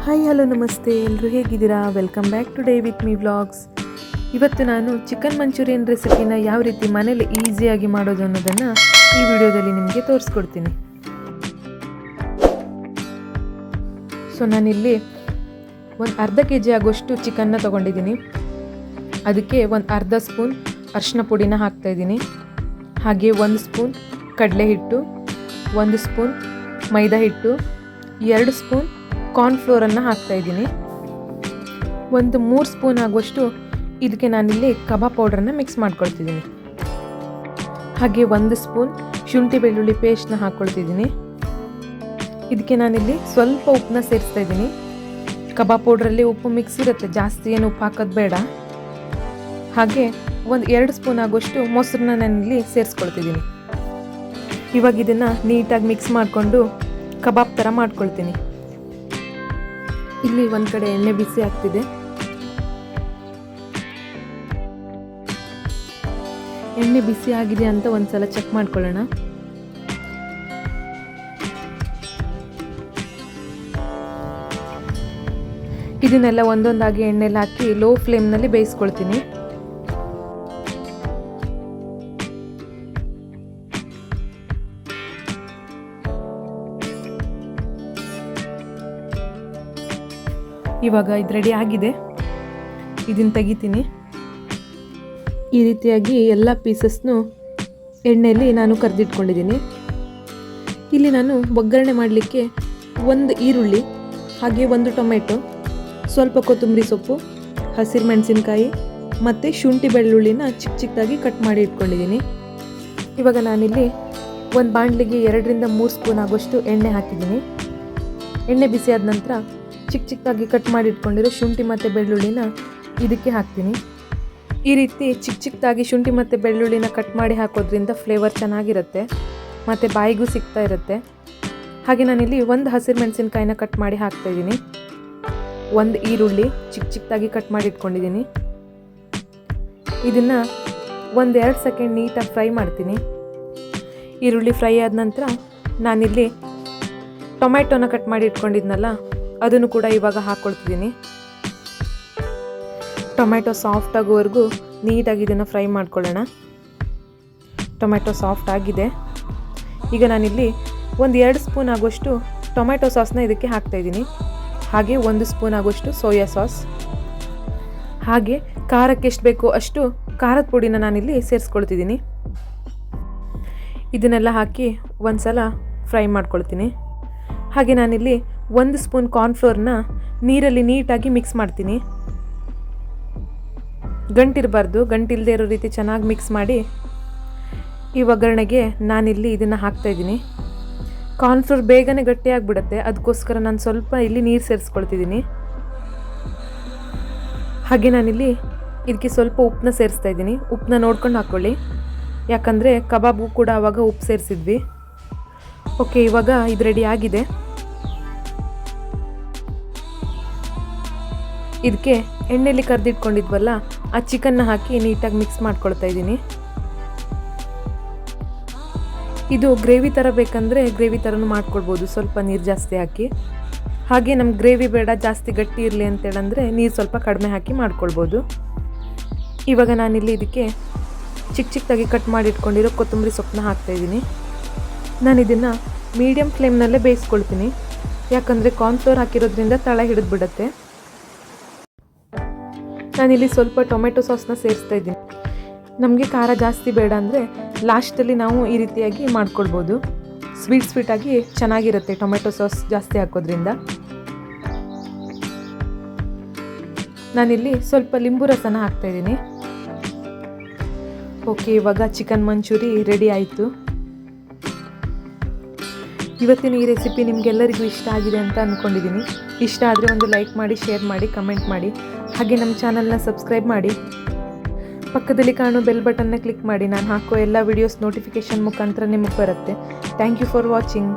Hi hello ನಮಸ್ತೆ ಎಲ್ಲರೂ ಹೇಗಿದ್ದೀರಾ? Welcome back to day with me vlogs ಇವತ್ತು ನಾನು ಚಿಕನ್ ಮಂಚೂರಿಯನ್ ರೆಸಿಪಿನ ಯಾವ ರೀತಿ ಮನೇಲಿ ಈಸಿಯಾಗಿ ಮಾಡೋದು ಅನ್ನೋದನ್ನು ಈ ವಿಡಿಯೋದಲ್ಲಿ ನಿಮಗೆ ತೋರಿಸ್ಕೊಡ್ತೀನಿ. ಸೊ ನಾನಿಲ್ಲಿ ಒಂದು ಅರ್ಧ ಕೆ ಜಿ ಆಗೋಷ್ಟು ಚಿಕನ್ನ ತೊಗೊಂಡಿದ್ದೀನಿ. ಅದಕ್ಕೆ ಒಂದು ಅರ್ಧ ಸ್ಪೂನ್ ಅರಿಶಿನ ಪುಡಿನ ಹಾಕ್ತಾಯಿದ್ದೀನಿ. ಹಾಗೆ ಒಂದು ಸ್ಪೂನ್ ಕಡಲೆ ಹಿಟ್ಟು, ಒಂದು ಸ್ಪೂನ್ ಮೈದಾ ಹಿಟ್ಟು, ಎರಡು ಸ್ಪೂನ್ ಕಾರ್ನ್ಫ್ಲೋರನ್ನು ಹಾಕ್ತಾಯಿದ್ದೀನಿ ಒಂದು ಮೂರು ಸ್ಪೂನ್ ಆಗುವಷ್ಟು ಇದಕ್ಕೆ ನಾನಿಲ್ಲಿ ಕಬಾಬ್ ಪೌಡ್ರನ್ನ ಮಿಕ್ಸ್ ಮಾಡ್ಕೊಳ್ತಿದ್ದೀನಿ. ಹಾಗೆ ಒಂದು ಸ್ಪೂನ್ ಶುಂಠಿ ಬೆಳ್ಳುಳ್ಳಿ ಪೇಸ್ಟ್ನ ಹಾಕ್ಕೊಳ್ತಿದ್ದೀನಿ ಇದಕ್ಕೆ ನಾನಿಲ್ಲಿ ಸ್ವಲ್ಪ ಉಪ್ಪನ್ನ ಸೇರಿಸ್ತಾ ಇದ್ದೀನಿ. ಕಬಾಬ್ ಪೌಡ್ರಲ್ಲಿ ಉಪ್ಪು ಮಿಕ್ಸ್ ಇರುತ್ತೆ, ಜಾಸ್ತಿ ಏನು ಉಪ್ಪು ಹಾಕೋದು ಬೇಡ. ಹಾಗೆ ಒಂದು ಎರಡು ಸ್ಪೂನ್ ಆಗುವಷ್ಟು ಮೊಸರನ್ನ ನಾನಿಲ್ಲಿ ಸೇರಿಸ್ಕೊಳ್ತಿದ್ದೀನಿ. ಇವಾಗ ಇದನ್ನು ನೀಟಾಗಿ ಮಿಕ್ಸ್ ಮಾಡಿಕೊಂಡು ಕಬಾಬ್ ಥರ ಮಾಡ್ಕೊಳ್ತೀನಿ. ಇಲ್ಲಿ ಒಂದು ಕಡೆ ಎಣ್ಣೆ ಬಿಸಿ ಆಗ್ತಿದೆ. ಎಣ್ಣೆ ಬಿಸಿ ಆಗಿದೆ ಅಂತ ಒಂದ್ಸಲ ಚೆಕ್ ಮಾಡ್ಕೊಳ್ಳೋಣ. ಇದನ್ನೆಲ್ಲ ಒಂದೊಂದಾಗಿ ಎಣ್ಣೆಲ್ಲ ಹಾಕಿ ಲೋ ಫ್ಲೇಮ್ನಲ್ಲಿ ಬೇಯಿಸ್ಕೊಳ್ತೀನಿ. ಇವಾಗ ಇದು ರೆಡಿ ಆಗಿದೆ. ಇದನ್ನು ತೆಗಿತೀನಿ. ಈ ರೀತಿಯಾಗಿ ಎಲ್ಲ ಪೀಸಸ್ನು ಎಣ್ಣೆಯಲ್ಲಿ ನಾನು ಕರೆದಿಟ್ಕೊಂಡಿದ್ದೀನಿ. ಇಲ್ಲಿ ನಾನು ಒಗ್ಗರಣೆ ಮಾಡಲಿಕ್ಕೆ ಒಂದು ಈರುಳ್ಳಿ, ಹಾಗೆ ಒಂದು ಟೊಮೆಟೊ, ಸ್ವಲ್ಪ ಕೊತ್ತಂಬರಿ ಸೊಪ್ಪು, ಹಸಿರು ಮೆಣಸಿನ್ಕಾಯಿ ಮತ್ತು ಶುಂಠಿ ಬೆಳ್ಳುಳ್ಳಿನ ಚಿಕ್ಕ ಚಿಕ್ಕದಾಗಿ ಕಟ್ ಮಾಡಿ ಇಟ್ಕೊಂಡಿದ್ದೀನಿ. ಇವಾಗ ನಾನಿಲ್ಲಿ ಒಂದು ಬಾಣಲಿಗೆ ಎರಡರಿಂದ ಮೂರು ಸ್ಪೂನ್ ಆಗೋಷ್ಟು ಎಣ್ಣೆ ಹಾಕಿದ್ದೀನಿ. ಎಣ್ಣೆ ಬಿಸಿಯಾದ ನಂತರ ಚಿಕ್ಕ ಚಿಕ್ಕದಾಗಿ ಕಟ್ ಮಾಡಿ ಇಟ್ಕೊಂಡಿರೋ ಶುಂಠಿ ಮತ್ತು ಬೆಳ್ಳುಳ್ಳಿನ ಇದಕ್ಕೆ ಹಾಕ್ತೀನಿ. ಈ ರೀತಿ ಚಿಕ್ಕ ಚಿಕ್ಕದಾಗಿ ಶುಂಠಿ ಮತ್ತು ಬೆಳ್ಳುಳ್ಳಿನ ಕಟ್ ಮಾಡಿ ಹಾಕೋದ್ರಿಂದ ಫ್ಲೇವರ್ ಚೆನ್ನಾಗಿರುತ್ತೆ, ಮತ್ತು ಬಾಯಿಗೂ ಸಿಗ್ತಾ ಇರುತ್ತೆ. ಹಾಗೆ ನಾನಿಲ್ಲಿ ಒಂದು ಹಸಿರು ಮೆಣಸಿನ್ಕಾಯಿನ ಕಟ್ ಮಾಡಿ ಹಾಕ್ತಾಯಿದ್ದೀನಿ ಒಂದು ಈರುಳ್ಳಿ ಚಿಕ್ಕ ಚಿಕ್ಕದಾಗಿ ಕಟ್ ಮಾಡಿ ಇಟ್ಕೊಂಡಿದ್ದೀನಿ. ಇದನ್ನು ಒಂದು ಎರಡು ಸೆಕೆಂಡ್ ನೀಟಾಗಿ ಫ್ರೈ ಮಾಡ್ತೀನಿ. ಈರುಳ್ಳಿ ಫ್ರೈ ಆದ ನಂತರ ನಾನಿಲ್ಲಿ ಟೊಮ್ಯಾಟೊನ ಕಟ್ ಮಾಡಿ ಇಟ್ಕೊಂಡಿದ್ನಲ್ಲ ಅದನ್ನು ಕೂಡ ಇವಾಗ ಹಾಕ್ಕೊಳ್ತಿದ್ದೀನಿ. ಟೊಮ್ಯಾಟೊ ಸಾಫ್ಟ್ ಆಗೋವರೆಗೂ ನೀಟಾಗಿ ಇದನ್ನು ಫ್ರೈ ಮಾಡ್ಕೊಳ್ಳೋಣ. ಟೊಮ್ಯಾಟೊ ಸಾಫ್ಟ್ ಆಗಿದೆ. ಈಗ ನಾನಿಲ್ಲಿ ಒಂದು ಎರಡು ಸ್ಪೂನ್ ಆಗೋಷ್ಟು ಟೊಮ್ಯಾಟೊ ಸಾಸ್ನ ಇದಕ್ಕೆ ಹಾಕ್ತಾಯಿದ್ದೀನಿ ಹಾಗೆ ಒಂದು ಸ್ಪೂನ್ ಆಗೋಷ್ಟು ಸೋಯಾ ಸಾಸ್. ಹಾಗೆ ಖಾರಕ್ಕೆ ಎಷ್ಟು ಬೇಕೋ ಅಷ್ಟು ಖಾರದ ಪುಡಿನ ನಾನಿಲ್ಲಿ ಸೇರಿಸ್ಕೊಳ್ತಿದ್ದೀನಿ. ಇದನ್ನೆಲ್ಲ ಹಾಕಿ ಒಂದು ಸಲ ಫ್ರೈ ಮಾಡ್ಕೊಳ್ತೀನಿ. ಹಾಗೆ ನಾನಿಲ್ಲಿ ಒಂದು ಸ್ಪೂನ್ ಕಾರ್ನ್ಫ್ಲೋರ್ನ ನೀರಲ್ಲಿ ನೀಟಾಗಿ ಮಿಕ್ಸ್ ಮಾಡ್ತೀನಿ. ಗಂಟಿರಬಾರ್ದು ಗಂಟಿಲ್ಲದೆ ಇರೋ ರೀತಿ ಚೆನ್ನಾಗಿ ಮಿಕ್ಸ್ ಮಾಡಿ ಈ ಒಗ್ಗರಣೆಗೆ ನಾನಿಲ್ಲಿ ಇದನ್ನು ಹಾಕ್ತಾಯಿದ್ದೀನಿ ಕಾರ್ನ್ಫ್ಲೋರ್ ಬೇಗನೆ ಗಟ್ಟಿಯಾಗಿಬಿಡುತ್ತೆ ಅದಕ್ಕೋಸ್ಕರ ನಾನು ಸ್ವಲ್ಪ ಇಲ್ಲಿ ನೀರು ಸೇರಿಸ್ಕೊಳ್ತಿದ್ದೀನಿ. ಹಾಗೆ ನಾನಿಲ್ಲಿ ಇದಕ್ಕೆ ಸ್ವಲ್ಪ ಉಪ್ಪನ್ನ ಸೇರಿಸ್ತಾ ಇದ್ದೀನಿ. ಉಪ್ಪನ್ನ ನೋಡ್ಕೊಂಡು ಹಾಕ್ಕೊಳ್ಳಿ ಯಾಕಂದರೆ ಕಬಾಬು ಕೂಡ ಆವಾಗ ಉಪ್ಪು ಸೇರಿಸಿದ್ವಿ. ಓಕೆ, ಇವಾಗ ಇದು ರೆಡಿ ಆಗಿದೆ. ಇದಕ್ಕೆ ಎಣ್ಣೆಲಿ ಕರೆದಿಟ್ಕೊಂಡಿದ್ವಲ್ಲ, ಆ ಚಿಕನ್ನ ಹಾಕಿ ನೀಟಾಗಿ ಮಿಕ್ಸ್ ಮಾಡ್ಕೊಳ್ತಾ ಇದ್ದೀನಿ. ಇದು ಗ್ರೇವಿ ಥರ ಬೇಕಂದರೆ ಗ್ರೇವಿ ಥರನೂ ಮಾಡ್ಕೊಳ್ಬೋದು, ಸ್ವಲ್ಪ ನೀರು ಜಾಸ್ತಿ ಹಾಕಿ. ಹಾಗೆ ನಮ್ಮ ಗ್ರೇವಿ ಬೇಡ, ಜಾಸ್ತಿ ಗಟ್ಟಿ ಇರಲಿ ಅಂತೇಳಂದರೆ ನೀರು ಸ್ವಲ್ಪ ಕಡಿಮೆ ಹಾಕಿ ಮಾಡ್ಕೊಳ್ಬೋದು. ಇವಾಗ ನಾನಿಲ್ಲಿ ಇದಕ್ಕೆ ಚಿಕ್ಕ ಚಿಕ್ಕದಾಗಿ ಕಟ್ ಮಾಡಿ ಇಟ್ಕೊಂಡಿರೋ ಕೊತ್ತಂಬರಿ ಸೊಪ್ಪನ್ನ ಹಾಕ್ತಾಯಿದ್ದೀನಿ ನಾನು ಇದನ್ನು ಮೀಡಿಯಮ್ ಫ್ಲೇಮ್ನಲ್ಲೇ ಬೇಯಿಸ್ಕೊಳ್ತೀನಿ. ಯಾಕಂದರೆ ಕಾರ್ನ್ಫ್ಲೋರ್ ಹಾಕಿರೋದ್ರಿಂದ ತಳ ಹಿಡಿದು ಬಿಡುತ್ತೆ ನಾನಿಲ್ಲಿ ಸ್ವಲ್ಪ ಟೊಮೆಟೊ ಸಾಸ್ನ ಸೇರಿಸ್ತಾ ಇದ್ದೀನಿ. ನಮಗೆ ಖಾರ ಜಾಸ್ತಿ ಬೇಡ ಅಂದರೆ ಲಾಸ್ಟಲ್ಲಿ ನಾವು ಈ ರೀತಿಯಾಗಿ ಮಾಡ್ಕೊಳ್ಬೋದು. ಸ್ವೀಟ್ ಸ್ವೀಟಾಗಿ ಚೆನ್ನಾಗಿರುತ್ತೆ ಟೊಮೆಟೊ ಸಾಸ್ ಜಾಸ್ತಿ ಹಾಕೋದ್ರಿಂದ. ನಾನಿಲ್ಲಿ ಸ್ವಲ್ಪ ಲಿಂಬು ರಸನ ಹಾಕ್ತಾಯಿದ್ದೀನಿ ಓಕೆ ಇವಾಗ ಚಿಕನ್ ಮಂಚೂರಿ ರೆಡಿ ಆಯಿತು. ಇವತ್ತಿನ ಈ ರೆಸಿಪಿ ನಿಮಗೆಲ್ಲರಿಗೂ ಇಷ್ಟ ಆಗಿದೆ ಅಂತ ಅಂದ್ಕೊಂಡಿದ್ದೀನಿ ಇಷ್ಟ ಆದರೆ ಒಂದು ಲೈಕ್ ಮಾಡಿ ಶೇರ್ ಮಾಡಿ ಕಮೆಂಟ್ ಮಾಡಿ. ಹಾಗೆ ನಮ್ಮ ಚಾನಲ್ನ ಸಬ್ಸ್ಕ್ರೈಬ್ ಮಾಡಿ. ಪಕ್ಕದಲ್ಲಿ ಕಾಣೋ ಬೆಲ್ ಬಟನ್ನ ಕ್ಲಿಕ್ ಮಾಡಿ. ನಾನು ಹಾಕೋ ಎಲ್ಲ ವಿಡಿಯೋಸ್ ನೋಟಿಫಿಕೇಷನ್ ಮುಖಾಂತರ ನಿಮಗೆ ಬರುತ್ತೆ. Thank you for watching